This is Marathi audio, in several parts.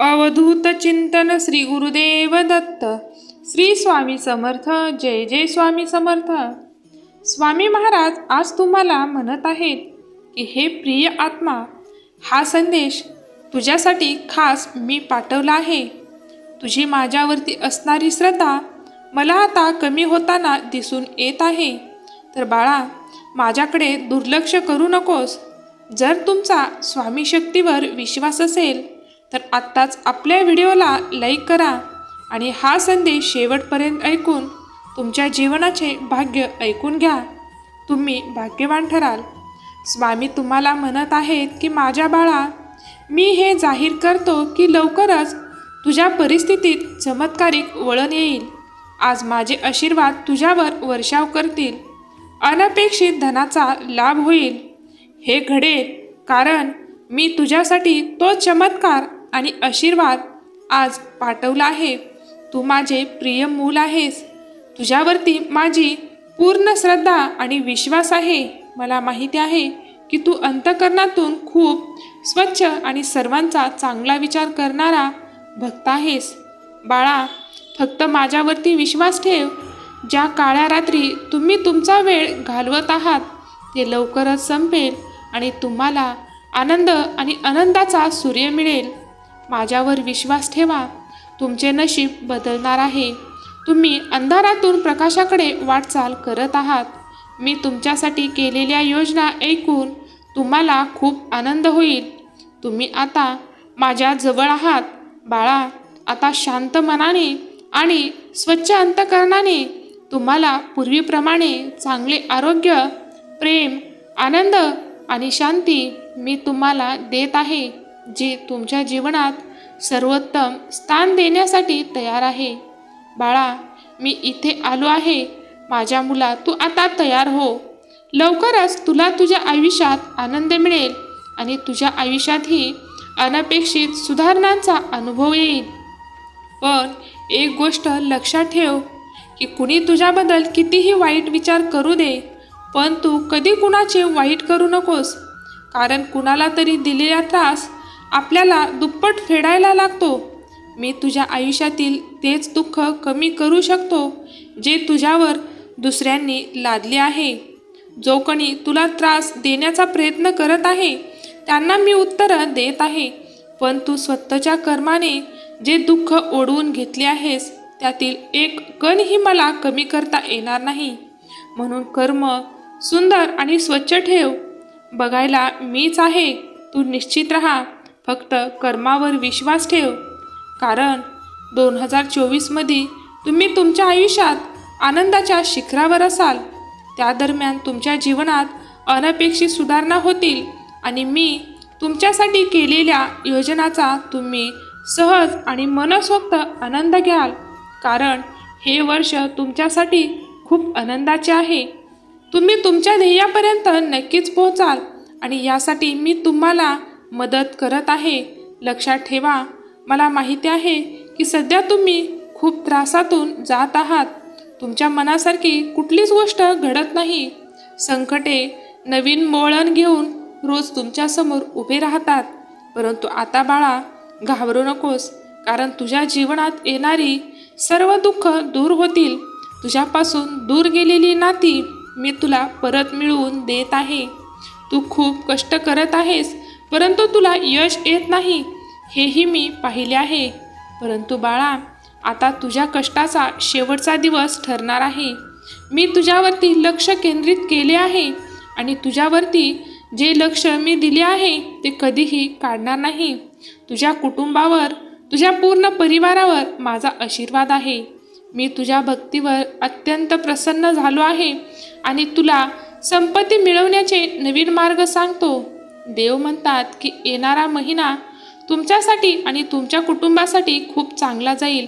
अवधूत चिंतन श्री गुरुदेव दत्त. श्री स्वामी समर्थ. जय जय स्वामी समर्थ. स्वामी महाराज आज तुम्हाला म्हणत आहेत की हे प्रिय आत्मा हा संदेश तुझ्यासाठी खास मी पाठवला आहे. तुझी माझ्यावरती असणारी श्रद्धा मला आता कमी होताना दिसून येत आहे. तर बाळा माझ्याकडे दुर्लक्ष करू नकोस. जर तुमचा स्वामी शक्तीवर विश्वास असेल तर आत्ताच आपल्या व्हिडिओला लाईक करा आणि हा संदेश शेवटपर्यंत ऐकून तुमच्या जीवनाचे भाग्य ऐकून घ्या. तुम्ही भाग्यवान ठराल. स्वामी तुम्हाला म्हणत आहेत की माझ्या बाळा मी हे जाहीर करतो की लवकरच तुझ्या परिस्थितीत चमत्कारिक वळण येईल. आज माझे आशीर्वाद तुझ्यावर वर्षाव करतील. अनपेक्षित धनाचा लाभ होईल. हे घडेल कारण मी तुझ्यासाठी तो चमत्कार आणि आशीर्वाद आज पाठवला आहे. तू माझे प्रिय मूल आहेस. तुझ्यावरती माझी पूर्ण श्रद्धा आणि विश्वास आहे. मला माहिती आहे की तू अंतकरणातून खूप स्वच्छ आणि सर्वांचा चांगला विचार करणारा भक्त आहेस. बाळा फक्त माझ्यावरती विश्वास ठेव. ज्या काळ्या रात्री तुम्ही तुमचा वेळ घालवत आहात ते लवकरच संपेल आणि तुम्हाला आनंद आणि आनंदाचा सूर्य मिळेल. माझ्यावर विश्वास ठेवा. तुमचे नशीब बदलणार आहे. तुम्ही अंधारातून प्रकाशाकडे वाटचाल करत आहात. मी तुमच्यासाठी केलेल्या योजना ऐकून तुम्हाला खूप आनंद होईल. तुम्ही आता माझ्या जवळ आहात. बाळा आता शांत मनाने आणि स्वच्छ अंतकरणाने तुम्हाला पूर्वीप्रमाणे चांगले आरोग्य प्रेम आनंद आणि शांती मी तुम्हाला देत आहे. जी तुमच्या जीवनात सर्वोत्तम स्थान देण्यासाठी तयार आहे. बाळा मी इथे आलो आहे. माझ्या मुला तू आता तयार हो. लवकरच तुला तुझ्या आयुष्यात आनंद मिळेल आणि तुझ्या आयुष्यातही अनपेक्षित सुधारणांचा अनुभव येईल. पण एक गोष्ट लक्षात ठेव की कुणी तुझ्याबद्दल कितीही वाईट विचार करू दे पण तू कधी कुणाचे वाईट करू नकोस. कारण कुणाला तरी दिलेला त्रास आपल्याला दुप्पट फेडायला लागतो. मी तुझ्या आयुष्यातील तेच दुःख कमी करू शकतो जे तुझ्यावर दुसऱ्यांनी लादले आहे. जो कोणी तुला त्रास देण्याचा प्रयत्न करत आहे त्यांना मी उत्तरं देत आहे. पण तू स्वतःच्या कर्माने जे दुःख ओढवून घेतले आहेस त्यातील एक कणही मला कमी करता येणार नाही. म्हणून कर्म सुंदर आणि स्वच्छ ठेव. बघायला मीच आहे. तू निश्चित राहा. फक्त कर्मावर विश्वास ठेव. कारण दोन हजार चोवीसमध्ये तुम्ही तुमच्या आयुष्यात आनंदाच्या शिखरावर असाल. त्या दरम्यान तुमच्या जीवनात अनपेक्षित सुधारणा होतील आणि मी तुमच्यासाठी केलेल्या योजनाचा तुम्ही सहज आणि मनसोक्त आनंद घ्याल. कारण हे वर्ष तुमच्यासाठी खूप आनंदाचे आहे. तुम्ही तुमच्या ध्येयापर्यंत नक्कीच पोहोचाल आणि यासाठी मी तुम्हाला मदत करत आहे. लक्षात ठेवा मला माहिती आहे की सध्या तुम्ही खूप त्रासातून जात आहात. तुमच्या मनासारखी कुठलीच गोष्ट घडत नाही. संकटे नवीन मोळण घेऊन रोज तुमच्यासमोर उभे राहतात. परंतु आता बाळा घाबरू नकोस कारण तुझ्या जीवनात येणारी सर्व दुःख दूर होतील. तुझ्यापासून दूर गेलेली नाती मी तुला परत मिळवून देत आहे. तू खूप कष्ट करत आहेस परंतु तुला यश येत नाही हेही मी पाहिले आहे. परंतु बाळा आता तुझ्या कष्टाचा शेवटचा दिवस ठरणार आहे. मी तुझ्यावरती लक्ष केंद्रित केले आहे आणि तुझ्यावरती जे लक्ष मी दिले आहे ते कधीही काढणार नाही. तुझ्या कुटुंबावर तुझ्या पूर्ण परिवारावर माझा आशीर्वाद आहे. मी तुझ्या भक्तीवर अत्यंत प्रसन्न झालो आहे आणि तुला संपत्ती मिळवण्याचे नवीन मार्ग सांगतो. देव म्हणतात की येणारा महिना तुमच्यासाठी आणि तुमच्या कुटुंबासाठी खूप चांगला जाईल.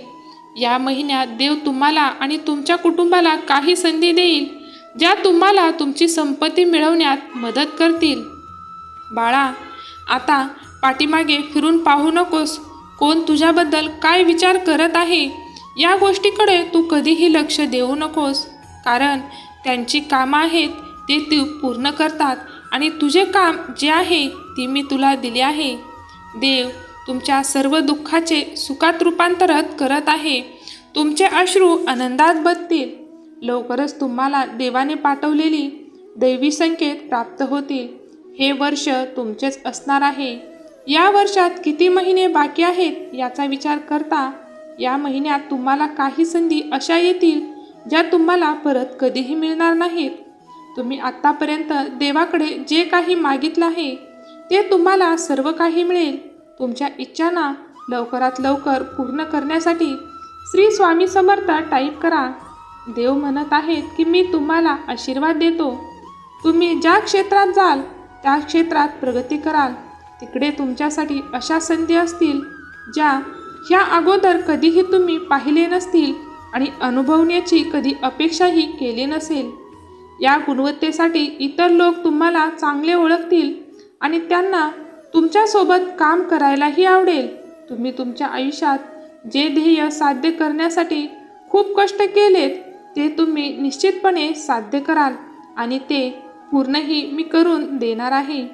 या महिन्यात देव तुम्हाला आणि तुमच्या कुटुंबाला काही संधी देईल ज्या तुम्हाला तुमची संपत्ती मिळवण्यात मदत करतील. बाळा आता पाठीमागे फिरून पाहू नकोस. कोण तुझ्याबद्दल काय विचार करत आहे या गोष्टीकडे तू कधीही लक्ष देऊ नकोस. कारण त्यांची कामं आहेत ते तू पूर्ण करतात. आणि तुझे काम जे आहे ते मी तुला दिले आहे. देव तुमच्या सर्व दुःखाचे सुखात रूपांतरत करत आहे. तुमचे अश्रू आनंदात बदतील. लवकरच तुम्हाला देवाने पाठवलेली दैवी संकेत प्राप्त होतील. हे वर्ष तुमचेच असणार आहे. या वर्षात किती महिने बाकी आहेत याचा विचार करता या महिन्यात तुम्हाला काही संधी अशा येतील ज्या तुम्हाला परत कधीही मिळणार नाहीत. तुम्ही आत्तापर्यंत देवाकडे जे काही मागितलं आहे ते तुम्हाला सर्व काही मिळेल. तुमच्या इच्छांना लवकरात लवकर पूर्ण करण्यासाठी श्री स्वामी समर्थ टाईप करा. देव म्हणत आहेत की मी तुम्हाला आशीर्वाद देतो. तुम्ही ज्या क्षेत्रात जाल त्या क्षेत्रात प्रगती कराल. तिकडे तुमच्यासाठी अशा संधी असतील ज्या ह्या अगोदर कधीही तुम्ही पाहिले नसतील आणि अनुभवण्याची कधी अपेक्षाही केली नसेल. या गुणवत्तेसाठी इतर लोक तुम्हाला चांगले ओळखतील आणि त्यांना तुमच्यासोबत काम करायलाही आवडेल. तुम्ही तुमच्या आयुष्यात जे ध्येय साध्य करण्यासाठी खूप कष्ट केलेत ते तुम्ही निश्चितपणे साध्य कराल आणि ते पूर्णही मी करून देणार आहे.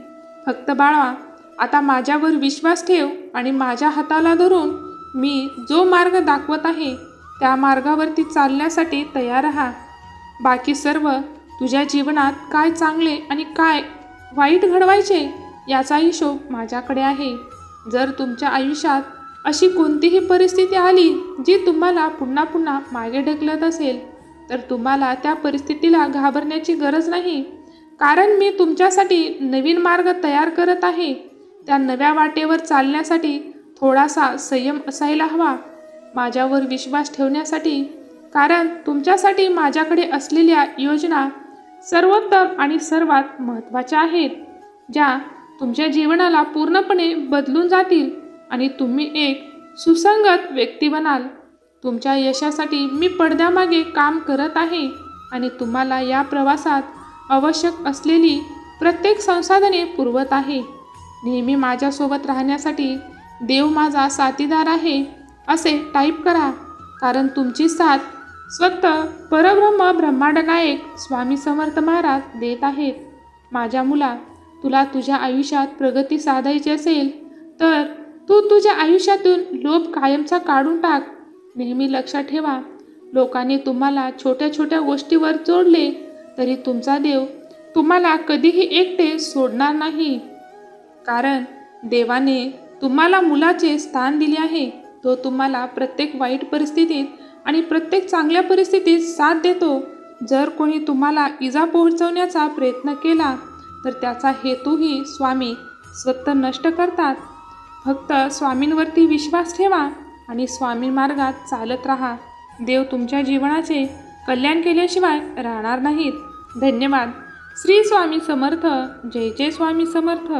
फक्त बाळा आता माझ्यावर विश्वास ठेव आणि माझ्या हाताला धरून मी जो मार्ग दाखवत आहे त्या मार्गावरती चालण्यासाठी तयार राहा. बाकी सर्व तुझ्या जीवनात काय चांगले आणि काय वाईट घडवायचे याचा हिशोब माझ्याकडे आहे. जर तुमच्या आयुष्यात अशी कोणतीही परिस्थिती आली जी तुम्हाला पुन्हा पुन्हा मागे ढकलत असेल तर तुम्हाला त्या परिस्थितीला घाबरण्याची गरज नाही. कारण मी तुमच्यासाठी नवीन मार्ग तयार करत आहे. त्या नव्या वाटेवर चालण्यासाठी थोडासा संयम असायला हवा. माझ्यावर विश्वास ठेवण्यासाठी कारण तुमच्यासाठी माझ्याकडे असलेल्या योजना सर्वोत्तम आणि सर्वात महत्त्वाच्या आहेत ज्या तुमच्या जीवनाला पूर्णपणे बदलून जातील आणि तुम्ही एक सुसंगत व्यक्ती बनाल. तुमच्या यशासाठी मी पडद्यामागे काम करत आहे आणि तुम्हाला या प्रवासात आवश्यक असलेली प्रत्येक संसाधने पुरवत आहे. नेहमी माझ्यासोबत राहण्यासाठी देव माझा साथीदार आहे असे टाईप करा कारण तुमची साथ स्वतः परब्रह्म ब्रह्मांडनायक स्वामी समर्थ महाराज देत आहेत. माझ्या मुला तुला तुझ्या आयुष्यात प्रगती साधायची असेल तर तू तुझ्या आयुष्यातून लोभ कायमचा काढून टाक. नेहमी लक्षात ठेवा लोकांनी तुम्हाला छोट्या छोट्या गोष्टीवर जोडले तरी तुमचा देव तुम्हाला कधीही एकटे सोडणार नाही. कारण देवाने तुम्हाला मुलाचे स्थान दिले आहे. तो तुम्हाला प्रत्येक वाईट परिस्थितीत आणि प्रत्येक चांगल्या परिस्थितीत साथ देतो. जर कोणी तुम्हाला इजा पोहोचवण्याचा प्रयत्न केला तर त्याचा हेतूही स्वामी स्वतः नष्ट करतात. फक्त स्वामींवरती विश्वास ठेवा आणि स्वामी मार्गात चालत राहा. देव तुमच्या जीवनाचे कल्याण केल्याशिवाय राहणार नाहीत. धन्यवाद. श्री स्वामी समर्थ. जय जय स्वामी समर्थ.